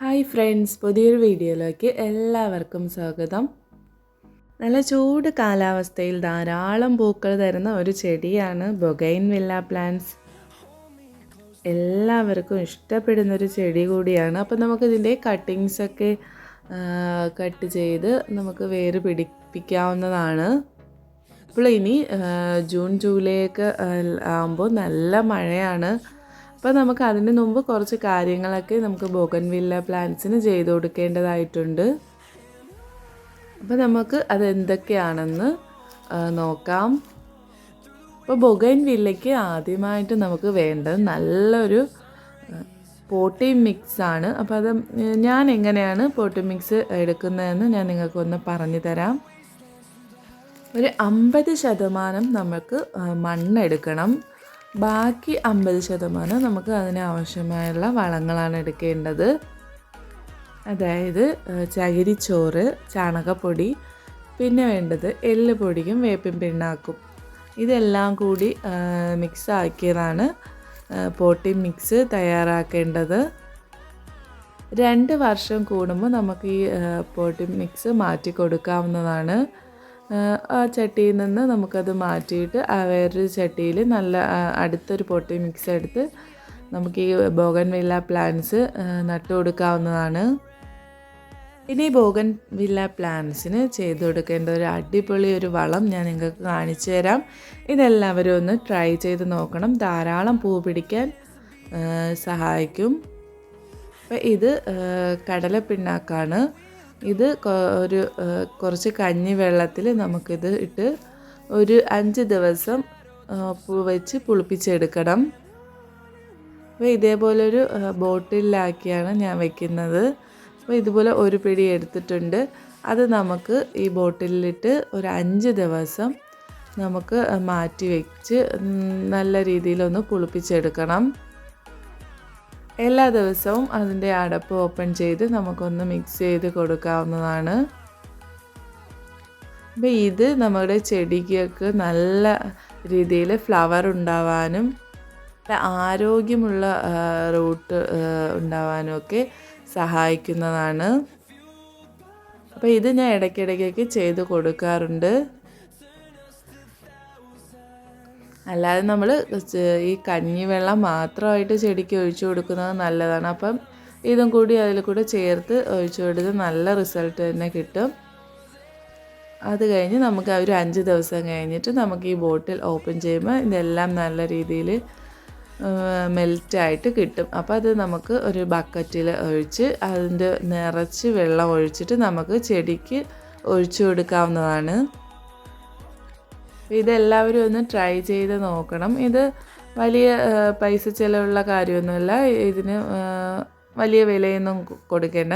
Hi friends പുതിയൊരു വീഡിയോയിലേക്ക് എല്ലാവർക്കും സ്വാഗതം. നല്ല ചൂട് കാലാവസ്ഥയിൽ ധാരാളം പൂക്കൾ തരുന്ന ഒരു ചെടിയാണ് ബൊഗൈൻ വില്ല പ്ലാന്റ്സ്. എല്ലാവർക്കും ഇഷ്ടപ്പെടുന്ന ഒരു ചെടി കൂടിയാണ്. അപ്പോൾ നമുക്കിതിന്റെ കട്ടിങ്സൊക്കെ കട്ട് ചെയ്ത് നമുക്ക് വേര് പിടിപ്പിക്കാവുന്നതാണ്. അപ്പോൾ ഇനി ജൂൺ ജൂലൈ ഒക്കെ ആകുമ്പോൾ നല്ല മഴയാണ്. അപ്പോൾ നമുക്ക് അതിന് മുമ്പ് കുറച്ച് കാര്യങ്ങളൊക്കെ നമുക്ക് ബോഗൻവില്ല പ്ലാന്റ്സിന് ചെയ്ത് കൊടുക്കേണ്ടതായിട്ടുണ്ട്. അപ്പോൾ നമുക്ക് അത് എന്തൊക്കെയാണെന്ന് നോക്കാം. ഇപ്പോൾ ബൊഗൈൻ വില്ലയ്ക്ക് ആദ്യമായിട്ട് നമുക്ക് വേണ്ടത് നല്ലൊരു പോട്ടി മിക്സ് ആണ്. അപ്പോൾ അത് ഞാൻ എങ്ങനെയാണ് പോട്ടി മിക്സ് എടുക്കുന്നതെന്ന് ഞാൻ നിങ്ങൾക്കൊന്ന് പറഞ്ഞു തരാം. ഒരു അമ്പത് ശതമാനം നമുക്ക് മണ്ണെടുക്കണം. ബാക്കി അമ്പത് ശതമാനം നമുക്ക് അതിന് ആവശ്യമായുള്ള വളങ്ങളാണ് എടുക്കേണ്ടത്. അതായത് ചകിരിച്ചോറ് ചാണകപ്പൊടി പിന്നെ വേണ്ടത് എല്ല് പൊടിയും വേപ്പിൻ പിണ്ണാക്കും. ഇതെല്ലാം കൂടി മിക്സ് ആക്കിയതാണ് പോട്ടി മിക്സ് തയ്യാറാക്കേണ്ടത്. രണ്ട് വർഷം കൂടുമ്പോൾ നമുക്ക് ഈ പോട്ടി മിക്സ് മാറ്റി കൊടുക്കാവുന്നതാണ് ആ ചട്ടിയിൽ നിന്ന് നമുക്കത് മാറ്റിയിട്ട് ആ വേറൊരു ചട്ടിയിൽ നല്ല അടുത്തൊരു പൊട്ടി മിക്സ് എടുത്ത് നമുക്ക് ഈ ബോഗൻ വില്ല പ്ലാന്റ്സ് നട്ടു കൊടുക്കാവുന്നതാണ്. ഇനി ബോഗൻ വില്ല പ്ലാന്റ്സിന് ചെയ്ത് കൊടുക്കേണ്ട ഒരു അടിപൊളി ഒരു വളം ഞാൻ നിങ്ങൾക്ക് കാണിച്ചു തരാം. ഇതെല്ലാവരും ഒന്ന് ട്രൈ ചെയ്ത് നോക്കണം. ധാരാളം പൂ പിടിക്കാൻ സഹായിക്കും. അപ്പം ഇത് കടലപ്പിണ്ണാക്കാണ്. ഇത് ഒരു കുറച്ച് കഞ്ഞി വെള്ളത്തിൽ നമുക്കിത് ഇട്ട് ഒരു അഞ്ച് ദിവസം വെച്ച് പുളിപ്പിച്ചെടുക്കണം. അപ്പോൾ ഇതേപോലൊരു ബോട്ടിലാക്കിയാണ് ഞാൻ വെക്കുന്നത്. അപ്പോൾ ഇതുപോലെ ഒരു പിടി എടുത്തിട്ടുണ്ട്. അത് നമുക്ക് ഈ ബോട്ടിലിട്ട് ഒരു അഞ്ച് ദിവസം നമുക്ക് മാറ്റി വെച്ച് നല്ല രീതിയിലൊന്ന് പുളിപ്പിച്ചെടുക്കണം. എല്ലാ ദിവസവും അതിന്റെ അടപ്പ് ഓപ്പൺ ചെയ്ത് നമുക്കൊന്ന് മിക്സ് ചെയ്ത് കൊടുക്കാവുന്നതാണ്. അപ്പോൾ ഇത് നമ്മുടെ ചെടിക്കൊക്കെ നല്ല രീതിയിൽ ഫ്ലവർ ഉണ്ടാവാനും ആരോഗ്യമുള്ള റൂട്ട് ഉണ്ടാവാനും ഒക്കെ സഹായിക്കുന്നതാണ്. അപ്പോൾ ഇത് ഞാൻ ഇടയ്ക്കിടയ്ക്കൊക്കെ ചെയ്ത് കൊടുക്കാറുണ്ട്. അല്ലാതെ നമ്മൾ ഈ കഞ്ഞി കഞ്ഞിവെള്ളം മാത്രമായിട്ട് ചെടിക്ക് ഒഴിച്ചു കൊടുക്കുന്നത് നല്ലതാണ്. അപ്പം ഇതും കൂടി അതിൽ കൂടെ ചേർത്ത് ഒഴിച്ചു കൊടുത്ത് നല്ല റിസൾട്ട് തന്നെ കിട്ടും. അത് കഴിഞ്ഞ് നമുക്ക് ആ ഒരു അഞ്ച് ദിവസം കഴിഞ്ഞിട്ട് നമുക്ക് ഈ ബോട്ടിൽ ഓപ്പൺ ചെയ്യുമ്പോൾ ഇതെല്ലാം നല്ല രീതിയിൽ മെൽറ്റായിട്ട് കിട്ടും. അപ്പോൾ അത് നമുക്ക് ഒരു ബക്കറ്റിൽ ഒഴിച്ച് അതിന്റെ നിറച്ച് വെള്ളം ഒഴിച്ചിട്ട് നമുക്ക് ചെടിക്ക് ഒഴിച്ചു കൊടുക്കാവുന്നതാണ്. ഇതെല്ലാവരും ഒന്ന് ട്രൈ ചെയ്ത് നോക്കണം. ഇത് വലിയ പൈസ ചിലവുള്ള കാര്യമൊന്നുമില്ല. ഇതിന് വലിയ വിലയൊന്നും കൊടുക്കേണ്ട.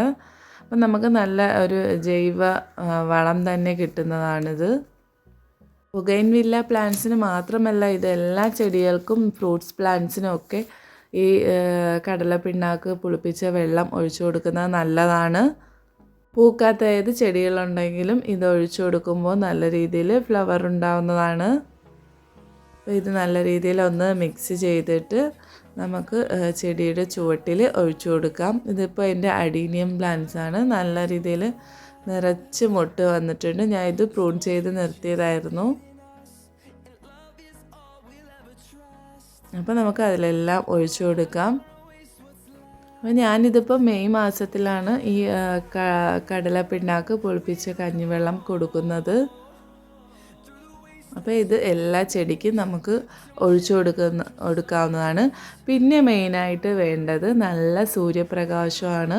അപ്പം നമുക്ക് നല്ല ഒരു ജൈവ വളം തന്നെ കിട്ടുന്നതാണിത്. പുകൈൻ വില്ല പ്ലാന്റ്സിന് മാത്രമല്ല ഇത് എല്ലാ ചെടികൾക്കും ഫ്രൂട്ട്സ് പ്ലാന്റ്സിനും ഒക്കെ ഈ കടലപ്പിണ്ണാക്ക് പുളിപ്പിച്ച വെള്ളം ഒഴിച്ചു കൊടുക്കുന്നത് നല്ലതാണ്. പൂക്കാത്ത ഏത് ചെടികളുണ്ടെങ്കിലും ഇത് ഒഴിച്ചു കൊടുക്കുമ്പോൾ നല്ല രീതിയിൽ ഫ്ലവർ ഉണ്ടാവുന്നതാണ്. അപ്പോൾ ഇത് നല്ല രീതിയിൽ ഒന്ന് മിക്സ് ചെയ്തിട്ട് നമുക്ക് ചെടിയുടെ ചുവട്ടിൽ ഒഴിച്ചു കൊടുക്കാം. ഇതിപ്പോൾ എന്റെ അഡീനിയം പ്ലാന്റ്സ് ആണ്. നല്ല രീതിയിൽ നിറച്ച് മുട്ട് വന്നിട്ടുണ്ട്. ഞാൻ ഇത് പ്രൂൺ ചെയ്ത് നിർത്തിയതായിരുന്നു. അപ്പോൾ നമുക്ക് അതിലെല്ലാം ഒഴിച്ചു കൊടുക്കാം. അപ്പോൾ ഞാനിതിപ്പോൾ മെയ് മാസത്തിലാണ് ഈ കടലപ്പിണ്ണാക്ക് പൊളിപ്പിച്ച് കഞ്ഞിവെള്ളം കൊടുക്കുന്നത്. അപ്പോൾ ഇത് എല്ലാ ചെടിക്കും നമുക്ക് ഒഴിച്ചു കൊടുക്കുന്ന കൊടുക്കാവുന്നതാണ്. പിന്നെ മെയിനായിട്ട് വേണ്ടത് നല്ല സൂര്യപ്രകാശമാണ്.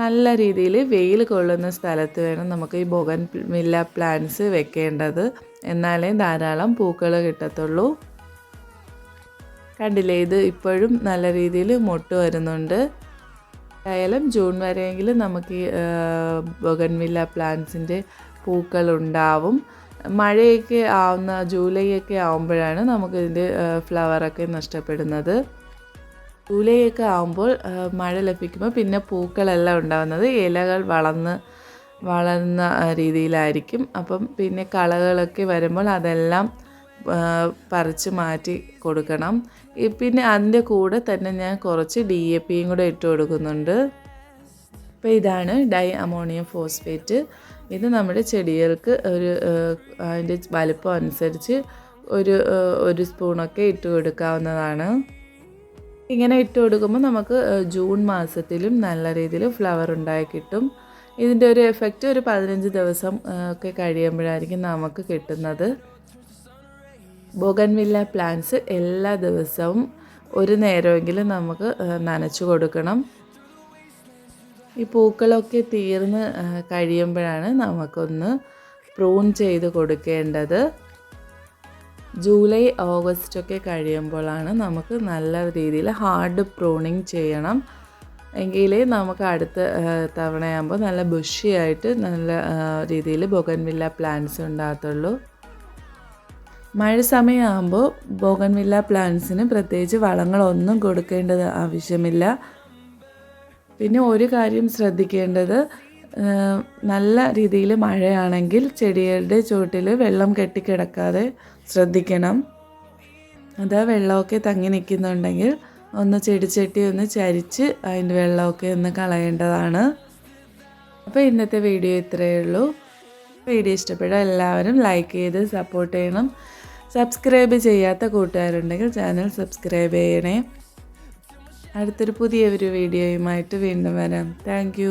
നല്ല രീതിയിൽ വെയിൽ കൊള്ളുന്ന സ്ഥലത്ത് വേണം നമുക്ക് ഈ ബൊഗൻ വില്ല പ്ലാന്റ്സ് വെക്കേണ്ടത്. എന്നാലേ ധാരാളം പൂക്കൾ കിട്ടത്തുള്ളൂ. കണ്ടില്ലേ ഇത് ഇപ്പോഴും നല്ല രീതിയിൽ മൊട്ട് വരുന്നുണ്ട്. ആയാലും ജൂൺ വരെയെങ്കിലും നമുക്ക് ഈ ബൊഗൻവില്ല പ്ലാന്റ്സിന്റെ പൂക്കൾ ഉണ്ടാവും മഴയൊക്കെ ആവുന്ന ജൂലൈ ഒക്കെ ആവുമ്പോഴാണ് നമുക്കിതിന്റെ ഫ്ലവറൊക്കെ നഷ്ടപ്പെടുന്നത്. ജൂലൈ ഒക്കെ ആവുമ്പോൾ മഴ ലഭിക്കുമ്പോൾ പിന്നെ പൂക്കളെല്ലാം ഉണ്ടാവുന്നത് ഇലകൾ വളർന്ന് വളർന്ന രീതിയിലായിരിക്കും. അപ്പം പിന്നെ കളകളൊക്കെ വരുമ്പോൾ അതെല്ലാം പറിച്ച് മാറ്റി കൊടുക്കണം. പിന്നെ അതിന്റെ കൂടെ തന്നെ ഞാൻ കുറച്ച് ഡി എ പിയും കൂടെ ഇട്ട് കൊടുക്കുന്നുണ്ട്. അപ്പോൾ ഇതാണ് ഡൈ അമോണിയം ഫോസ്ഫേറ്റ്. ഇത് നമ്മുടെ ചെടികൾക്ക് ഒരു അതിന്റെ വലുപ്പം അനുസരിച്ച് ഒരു ഒരു സ്പൂണൊക്കെ ഇട്ട് കൊടുക്കാവുന്നതാണ്. ഇങ്ങനെ ഇട്ട് കൊടുക്കുമ്പോൾ നമുക്ക് ജൂൺ മാസത്തിലും നല്ല രീതിയിൽ ഫ്ലവർ ഉണ്ടായി കിട്ടും. ഇതിന്റെ ഒരു എഫക്റ്റ് ഒരു പതിനഞ്ച് ദിവസം ഒക്കെ കഴിയുമ്പോഴായിരിക്കും നമുക്ക് കിട്ടുന്നത്. ബോഗൻവില്ല പ്ലാന്റ്സ് എല്ലാ ദിവസവും ഒരു നേരമെങ്കിലും നമുക്ക് നനച്ചു കൊടുക്കണം. ഈ പൂക്കളൊക്കെ തീർന്ന് കഴിയുമ്പോഴാണ് നമുക്കൊന്ന് പ്രൂൺ ചെയ്ത് കൊടുക്കേണ്ടത്. ജൂലൈ ഓഗസ്റ്റ് ഒക്കെ കഴിയുമ്പോഴാണ് നമുക്ക് നല്ല രീതിയിൽ ഹാർഡ് പ്രൂണിങ് ചെയ്യണം. എങ്കിലേ നമുക്ക് അടുത്ത തവണയാകുമ്പോൾ നല്ല ബുഷിയായിട്ട് നല്ല രീതിയിൽ ബൊഗൻവില്ല പ്ലാന്റ്സ് ഉണ്ടാകത്തുള്ളൂ. മഴ സമയമാകുമ്പോൾ ബോഗൻവില്ല പ്ലാന്റ്സിന് പ്രത്യേകിച്ച് വളങ്ങളൊന്നും കൊടുക്കേണ്ടത് ആവശ്യമില്ല. പിന്നെ ഒരു കാര്യം ശ്രദ്ധിക്കേണ്ടത് നല്ല രീതിയിൽ മഴയാണെങ്കിൽ ചെടികളുടെ ചുവട്ടിൽ വെള്ളം കെട്ടിക്കിടക്കാതെ ശ്രദ്ധിക്കണം. അതാ വെള്ളമൊക്കെ തങ്ങി നിൽക്കുന്നുണ്ടെങ്കിൽ ഒന്ന് ചെടിച്ചട്ടി ഒന്ന് ചരിച്ച് അതിന്റെ വെള്ളമൊക്കെ ഒന്ന് കളയേണ്ടതാണ്. അപ്പോൾ ഇന്നത്തെ വീഡിയോ ഇത്രയേ ഉള്ളൂ. വീഡിയോ ഇഷ്ടപ്പെട്ട എല്ലാവരും ലൈക്ക് ചെയ്ത് സപ്പോർട്ട് ചെയ്യണം. സബ്സ്ക്രൈബ് ചെയ്യാത്ത കൂട്ടുകാരുണ്ടെങ്കിൽ ചാനൽ സബ്സ്ക്രൈബ് ചെയ്യണേ. അടുത്തൊരു പുതിയ ഒരു വീഡിയോയുമായിട്ട് വീണ്ടും വരാം. താങ്ക്